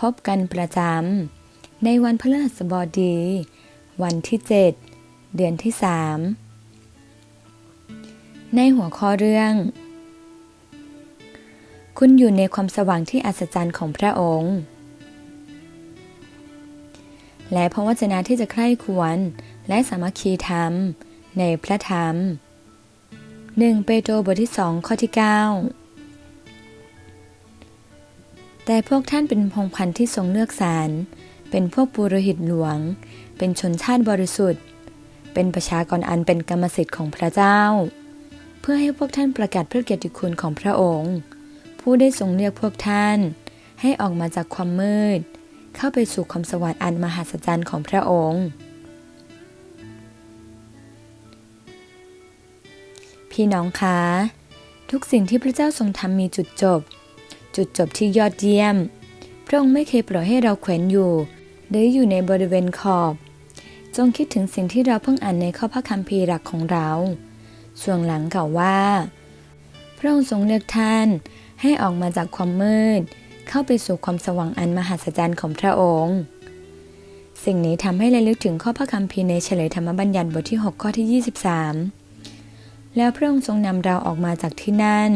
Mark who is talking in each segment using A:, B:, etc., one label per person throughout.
A: พบกันประจำ ในวันพฤหัสบดี วันที่ 7 เดือนที่ 3 ในหัวข้อเรื่อง คุณอยู่ในความสว่างที่อัศจรรย์ของพระองค์ และพระวจนะที่จะใคร่ควรและสามัคคีธรรม ในพระธรรม 1 เปโตรบทที่ 2 ข้อที่ 9 แต่พวกท่านเป็นพงพันธุ์ที่ทรงเลือกสรรเป็นพวกปุโรหิตหลวง เป็นชนชาติบริสุทธิ์ เป็นประชากรอันเป็นกรรมสิทธิ์ของพระเจ้า เพื่อให้พวกท่านประกาศพระเกียรติคุณของพระองค์ ผู้ได้ทรงเรียกพวกท่าน ให้ออกมาจากความมืด เข้าไปสู่ความสว่างอันมหัศจรรย์ของพระองค์ พี่น้องคะทุกสิ่งที่พระเจ้าทรงทำมีจุดจบ จุดจบที่ยอดเยี่ยม พระองค์ไม่เคยปล่อยให้เราแขวนอยู่ หรืออยู่ในบริเวณขอบ จงคิดถึงสิ่งที่เราเพิ่งอ่านในข้อพระคัมภีร์หลักของเราส่วนหลังกล่าวว่า พระองค์ทรงเลือกท่านให้ออกมาจากความมืด เข้าไปสู่ความสว่างอันมหัศจรรย์ของพระองค์ สิ่งนี้ทำให้ระลึกถึงข้อพระคัมภีร์ในเฉลยธรรมบัญญัติบทที่ 6 ข้อที่ 23 แล้วพระองค์ทรงนำเราออกมาจากที่นั่น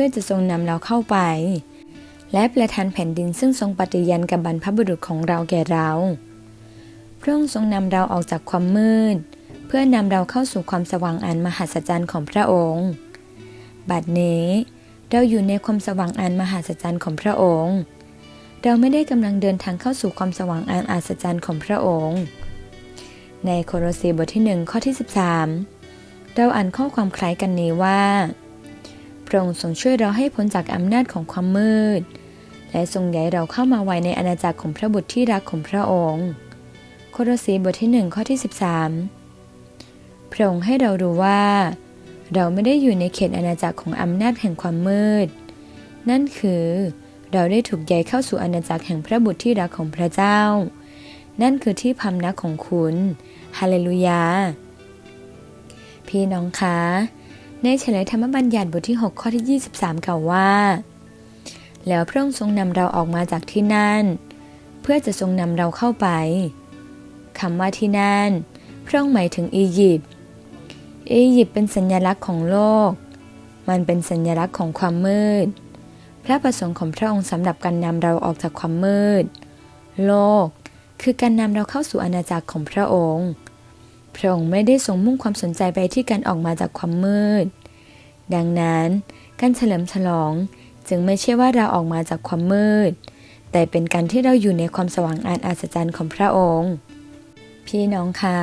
A: พื่อจะทรงนำเราเข้าไป และประทานแผ่นดินซึ่งทรงปฏิญาณกับบรรพบุรุษของเราแก่เรา พระองค์ทรงนำเราออกจากความมืด เพื่อนำเราเข้าสู่ความสว่างอันมหัศจรรย์ของพระองค์ บัดนี้เราอยู่ในความสว่างอันมหัศจรรย์ของพระองค์ เราไม่ได้กำลังเดินทางเข้าสู่ความสว่างอันอัศจรรย์ของพระองค์ ในโคโลสีบทที่หนึ่งข้อที่ 13 เราอ่านข้อความคล้ายกันนี้ว่า พระองค์ทรงช่วยเราให้พ้นจากอำนาจของความมืด และทรงย้ายเราเข้ามาไว้ในอาณาจักรของพระบุตรที่รักของพระองค์ โครสีบทที่หนึ่งข้อที่ 13 พระองค์ให้เรารู้ว่า เราไม่ได้อยู่ในเขตอาณาจักรของอำนาจแห่งความมืด นั่นคือเราได้ถูกย้ายเข้าสู่อาณาจักรแห่งพระบุตรที่รักของพระเจ้า นั่นคือที่พำนักของคุณ ฮาเลลูยา พี่น้องคะ ในเฉลยธรรมบัญญัติบทที่ 6 ข้อที่ 23 กล่าวว่า แล้วพระองค์ทรงนำเราออกมาจากที่นั่น เพื่อจะทรงนำเราเข้าไปคำว่าที่นั่น พระองค์หมายถึงอียิปต์อียิปต์เป็นสัญลักษณ์ของโลก มันเป็นสัญลักษณ์ของความมืด พระประสงค์ของพระองค์สำหรับการนำเราออกจากความมืด โลกคือการนำเราเข้าสู่อาณาจักรของพระองค์ พระองค์ไม่ได้ทรงมุ่งความสนใจไปที่การออกมาจากความมืด ดังนั้น การเฉลิมฉลองจึงไม่ใช่ว่าเราออกมาจากความมืด แต่เป็นการที่เราอยู่ในความสว่างอันอัศจรรย์ของพระองค์ พี่น้องคะ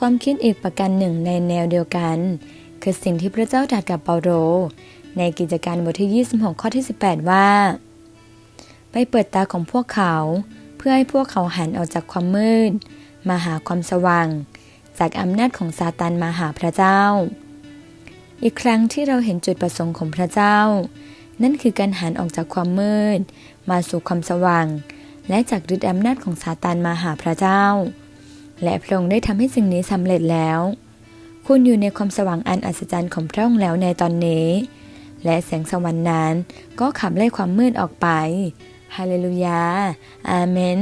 A: ความคิดอีกประการหนึ่งในแนวเดียวกัน คือสิ่งที่พระเจ้าตรัสกับเปาโลในกิจการบทที่ 26 ข้อที่ 18 ว่า ไปเปิดตาของพวกเขา เพื่อให้พวกเขาหันออกจากความมืด มาหาความสว่าง จากอำนาจของซาตานมาหาพระเจ้า อีกครั้งที่เราเห็นจุดประสงค์ของพระเจ้า นั่นคือการหันออกจากความมืด มาสู่ความสว่าง และจากฤทธิอำนาจของซาตานมาหาพระเจ้า และพระองค์ได้ทำให้สิ่งนี้สำเร็จแล้ว คุณอยู่ในความสว่างอันอัศจรรย์ของพระองค์แล้วในตอนนี้ และแสงสวรรค์นั้นก็ขับไล่ความมืดออกไปฮาเลลูยา อาเมน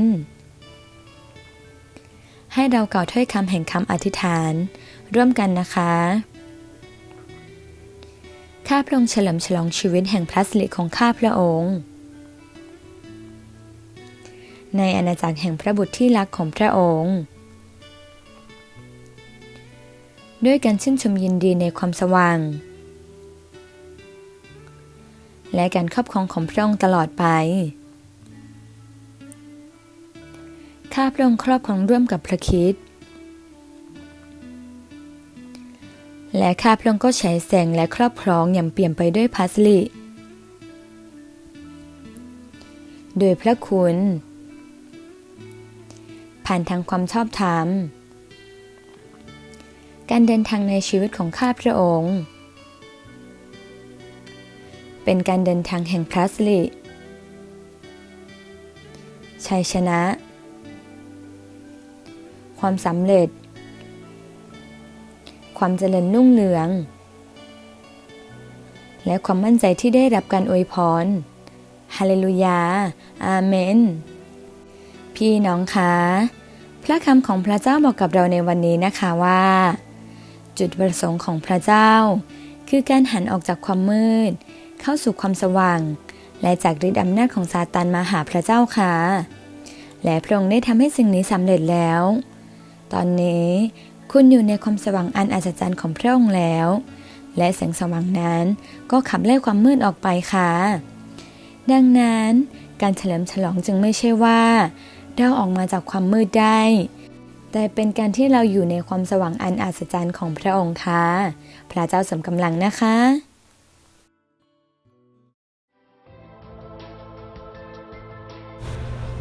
A: ให้เรากล่าวถ้อยคำแห่งคำอธิษฐาน ร่วมกันนะคะ ข้าพระองค์เฉลิมฉลองชีวิตแห่งพระสิริของข้าพระองค์ ในอาณาจักรแห่งพระบุตรที่รักของพระองค์ ด้วยการชื่นชมยินดีในความสว่าง และการครอบครองของพระองค์ตลอดไป ข้าพระองค์ครอบครองร่วมกับพระคิดและข้าพระองค์ก็ฉายแสงและครอบครองอย่างเปลี่ยมไปด้วยพัสลิโดยพระคุณ ผ่านทางความชอบธรรม การเดินทางในชีวิตของข้าพระองค์ เป็นการเดินทางแห่งพระสิริชัยชนะ ความสำเร็จ ความเจริญรุ่งเรือง และความมั่นใจที่ได้รับการอวยพร ฮาเลลูยา อาเมน พี่น้องคะพระคำของพระเจ้าบอกกับเราในวันนี้นะคะว่า จุดประสงค์ของพระเจ้า คือการหันออกจากความมืด เข้าสู่ความสว่าง และจากฤทธิ์อำนาจของซาตานมาหาพระเจ้าค่ะและพระองค์ได้ทำให้สิ่งนี้สำเร็จแล้ว ตอนนี้คุณอยู่ในความสว่างอันอัศจรรย์ของพระองค์แล้ว และแสงสว่างนั้นก็ขับไล่ความมืดออกไปค่ะ ดังนั้นการเฉลิมฉลองจึงไม่ใช่ว่า เราออกมาจากความมืดได้ แต่เป็นการที่เราอยู่ในความสว่างอันอัศจรรย์ของพระองค์ค่ะ พระเจ้าสมกำลังนะคะ